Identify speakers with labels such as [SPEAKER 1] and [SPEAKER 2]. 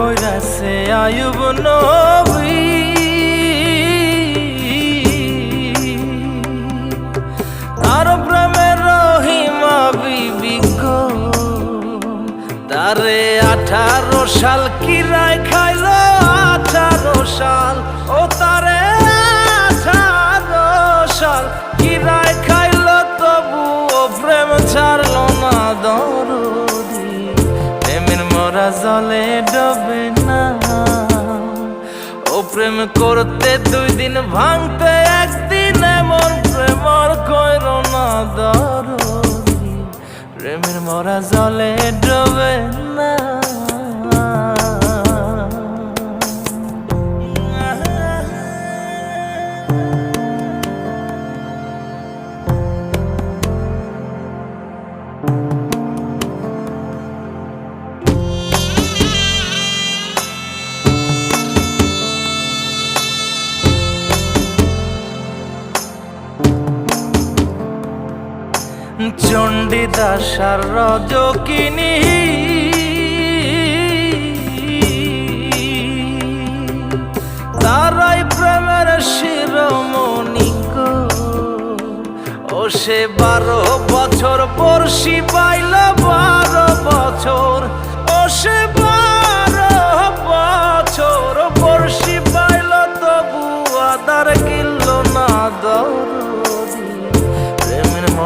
[SPEAKER 1] কইরাছে, আয়ুব নবী। তার প্রেমে রহিমা বিবি তারে আঠারো সাল কিরায় খাইল, আঠারো সাল। ও তারে প্রেমের জলে ডবে না। ও প্রেম করতে দুই দিন ভাঙতে একদিন এমন প্রেমর কইর না দর প্রেমের মরা জলে ডবে না। চণ্ডীদাস আর রজকিনী। তারাই প্রেমের শিরমণিক ও সে বারো বছর বর্ষি পাইল বারো বছর। ও সে